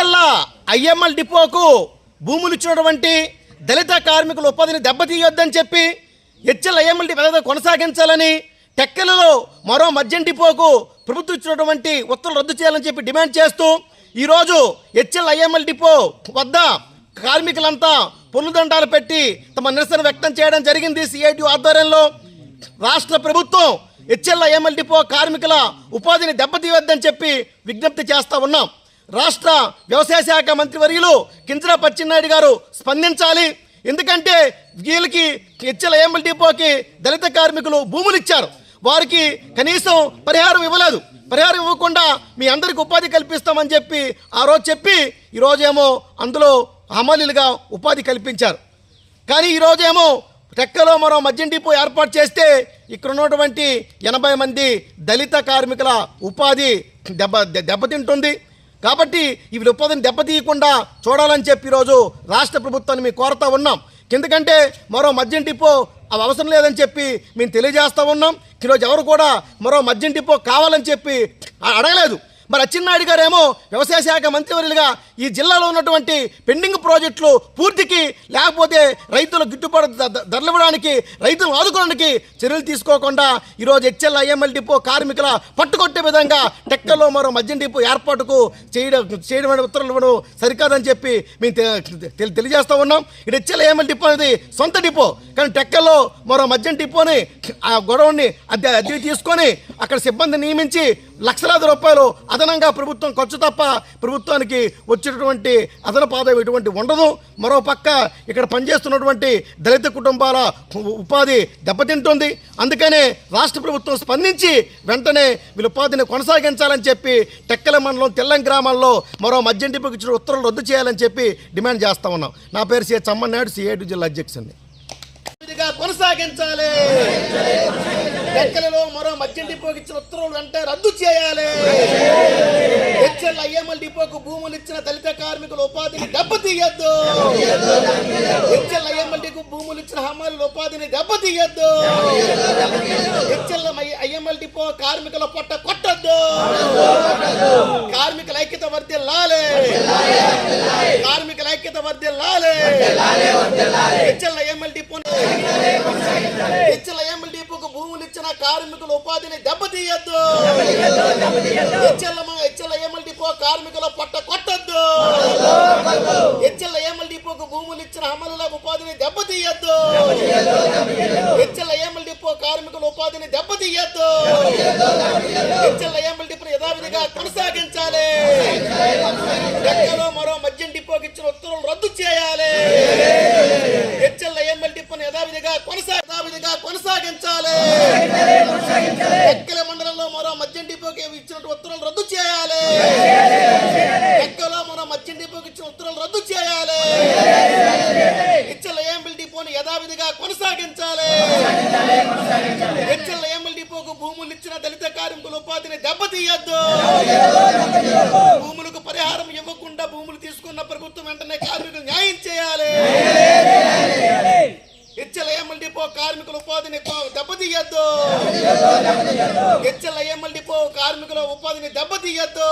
హెచ్ఎల్ల IML డిపోకు భూములు ఇచ్చినటువంటి దళిత కార్మికుల ఉపాధిని దెబ్బతీయొద్దని చెప్పి హెచ్ఎల్ ఐఎంఎల్ డిపో కొనసాగించాలని టెక్కలలో మరో మద్యం డిపోకు ప్రభుత్వం ఇచ్చినటువంటి ఉత్తర్వులు రద్దు చేయాలని చెప్పి డిమాండ్ చేస్తూ ఈరోజు హెచ్ఎల్ ఐఎంఎల్ డిపో వద్ద కార్మికులంతా పొల్లుదండాలు పెట్టి తమ నిరసన వ్యక్తం చేయడం జరిగింది సిఐటి ఆధ్వర్యంలో. రాష్ట్ర ప్రభుత్వం హెచ్ఎల్ ఐఎంఎల్ డిపో కార్మికుల ఉపాధిని దెబ్బతీయొద్దని చెప్పి విజ్ఞప్తి చేస్తూ ఉన్నాం. రాష్ట్ర వ్యవసాయ శాఖ మంత్రివర్యులు కింజరా పచ్చినాయుడు గారు స్పందించాలి. ఎందుకంటే వీళ్ళకి హెచ్ఎల్ ఏమల్ డిపోకి దళిత కార్మికులు భూములు ఇచ్చారు. వారికి కనీసం పరిహారం ఇవ్వలేదు. పరిహారం ఇవ్వకుండా మీ అందరికి ఉపాధి కల్పిస్తామని చెప్పి ఆ రోజు చెప్పి ఈరోజేమో అందులో హమాలీలుగా ఉపాధి కల్పించారు. కానీ ఈరోజేమో టెక్కలో మరో మద్యం డిపో ఏర్పాటు చేస్తే ఇక్కడ ఉన్నటువంటి ఎనభై మంది దళిత కార్మికుల ఉపాధి దెబ్బ దెబ్బతింటుంది కాబట్టి ఈ ఉపాధిని దెబ్బతీయకుండా చూడాలని చెప్పి ఈరోజు రాష్ట్ర ప్రభుత్వాన్ని మేము కోరుతా ఉన్నాం. ఎందుకంటే మరో మద్యం డిపో అవి అవసరం లేదని చెప్పి మేము తెలియజేస్తూ ఉన్నాం. ఈరోజు ఎవరు కూడా మరో మద్యం డిపో కావాలని చెప్పి అడగలేదు. మరి అచ్చెన్నాయుడు గారేమో వ్యవసాయ శాఖ మంత్రివర్యులుగా ఈ జిల్లాలో ఉన్నటువంటి పెండింగ్ ప్రాజెక్టులు పూర్తికి లేకపోతే రైతుల గిట్టుబాటు ధరలు ఇవ్వడానికి రైతులను ఆదుకోవడానికి చర్యలు తీసుకోకుండా ఈరోజు హెచ్ఎల్ ఐఎంఎల్ డిపో కార్మికుల పట్టుకొట్టే విధంగా టెక్కలో మరో మద్యం డిపో ఏర్పాటుకు చేయడం చేయడం ఉత్తర్వులు ఇవ్వడం సరికాదని చెప్పి మేము తెలియజేస్తూ ఉన్నాం. ఇది హెచ్ఎల్ ఐఎంఎల్ డిపో అనేది సొంత డిపో కానీ టెక్కల్లో మరో మద్యం డిపోని ఆ గొడవని అద్దె అద్దె తీసుకొని అక్కడ సిబ్బంది నియమించి లక్షలాది రూపాయలు అదనంగా ప్రభుత్వం ఖర్చు తప్ప ప్రభుత్వానికి వచ్చేటటువంటి అదనపు ఆదాయం ఎటువంటి ఉండదు. మరో పక్క ఇక్కడ పనిచేస్తున్నటువంటి దళిత కుటుంబాల ఉపాధి దెబ్బతింటుంది. అందుకనే రాష్ట్ర ప్రభుత్వం స్పందించి వెంటనే వీళ్ళ ఉపాధిని కొనసాగించాలని చెప్పి టెక్కల మండలం తెల్లం గ్రామాల్లో మరో మద్యం డిపోకి ఇచ్చిన ఉత్తర్వులు రద్దు చేయాలని చెప్పి డిమాండ్ చేస్తా ఉన్నాం. నా పేరు సి. చమ్మన్నాయుడు సిఐటి జిల్లా అధ్యక్షుడిని కొనసాగించాలి. లెక్కలలో మరో మద్యం డిపోకి ఇచ్చిన ఉత్తర్వులు వెంటనే రద్దు చేయాలి. హెచ్ఎల్ ఐఎంఎల్ డిపోకు భూములు ఇచ్చిన దళిత కార్మికుల ఉపాధిని దెబ్బతీయద్దు. హెచ్ఎల్ ఐఎంఎల్ డిపో భూములు ఇచ్చిన హమాలీల ఉపాధిని దెబ్బతీయద్దు. హెచ్ఎల్ ఐఎంఎల్ డిపో కార్మికుల పొట్ట కొట్టద్దు. కార్మికుల ఐక్యత వర్దిల్లాలి కార్మికుల ఐక్యత లాలే. హెచ్ఎల్ ఐఎంఎల్ డిపో హెచ్ఎల్ కార్మికుల ఉపాధిని దెబ్బతీయద్దు. హెచ్ఎల్ హెచ్ఎల్ ఐఎంఎల్ డిపో కార్మికుల పొట్ట కొట్టద్దు. హెచ్ఎల్ ఐఎంఎల్ డిపోకు భూములు ఇచ్చిన అమలుల ఉపాధిని దెబ్బతీయద్దు. హెచ్ఎల్ ఐఎంఎల్ డిపో కార్మికుల ఉపాధిని దెబ్బతీయద్దు. హెచ్ఎల్ ఐఎంఎల్ డిపో యథావిధిగా కొనసాగించాలి. లెక్కలో మరో మద్యం డిపోకి ఇచ్చిన ఉత్తర్వులు రద్దు చేయాలి. ఇచ్చిన ఉత్తర్వులు రద్దు చేయాలి. ఎక్కలో మనం మద్యం డిపోకి ఇచ్చిన ఉత్తర్వులు రద్దు చేయాలి. హెచ్ఎల్ ఏఎంఎల్ డిపోని యథావిధిగా కొనసాగించాలి. హెచ్ఎల్ ఏఎంఎల్ డిపోకు భూములు ఇచ్చిన దళిత కార్మికుల ఉపాధిని దెబ్బతీయద్దు భూములకు పరిహారం ఇవ్వకుండా భూములు తీసుకున్న ప్రభుత్వం వెంటనే కార్మికులు న్యాయం చేయాలి హెచ్ఎల్ ఐఎంఎల్ డిపో కార్మికుల ఉపాధిని కొ- దెబ్బతీయద్దు. హెచ్ఎల్ ఐఎంఎల్ డిపో కార్మికుల ఉపాధిని దెబ్బతీయద్దు.